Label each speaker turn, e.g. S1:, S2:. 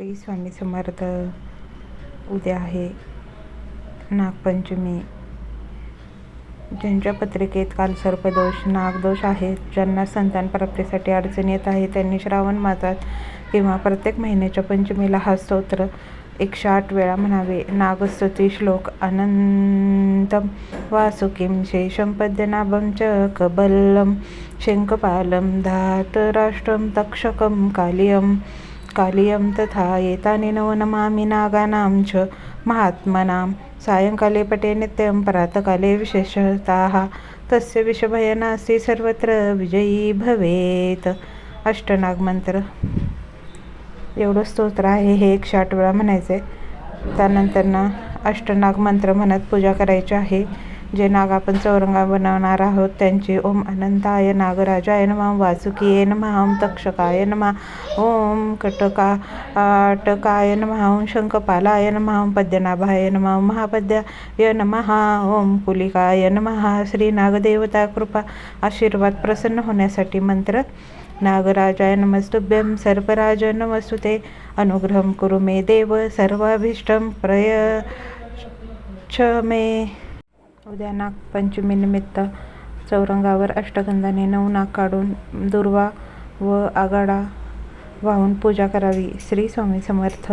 S1: श्री स्वामी समर्थ. उद्या आहे नागपंचमी. ज्यांच्या पत्रिकेत काल सर्पदोष नागदोष आहेत ज्यांना संतान प्राप्तीसाठी अडचणी येत आहे त्यांनी श्रावण मासात किंवा प्रत्येक महिन्याच्या पंचमीला हा स्तोत्र एकशे आठ वेळा म्हणावे. नागस्तुती श्लोक अनंतम. वासुकीं शेषं पद्यनाभं च कबल्लम शङ्खपालं धातराष्ट्रं तक्षकं कालियं. कालियं तथा एतानि नवनमामि नागानां च महात्मनां। सायंकाले पटे नित्यं प्रातःकाले विशेषतः। तस्य विषभयनास्ति सर्वत्र विजयी भवेत। अष्टनागमंत्र एवढं स्तोत्र आहे हे एकशे आठ वेळा म्हणायचं आहे त्यानंतर ना अष्टनाग मंत्र म्हणत पूजा करायची आहे. जे नाग आपण चौरंगा बनवणार आहोत त्यांचे ओम अनंताय. नागराजाय नमः वासुकीय नमः ओम तक्षकाय नमः ओम कटका टकाय नमः ओम शंखपालाय नमः ओम पद्यनाभाय नमः ओम महापद्याय नमः ओम पुलिकाय नमः. श्री नागदेवता कृपा आशीर्वाद प्रसन्न होण्यासाठी मंत्र. नागराजाय नमस्तुभ्यं सर्पराज नमस्तुते. अनुग्रहं कुरु मे देव सर्वाभीष्टं प्रयच्छ मे उद्या नागपंचमीनिमित्त चौरंगावर अष्टगंधाने नऊ नाग काढून दुर्वा व आगाडा वाहून पूजा करावी. श्री स्वामी समर्थ.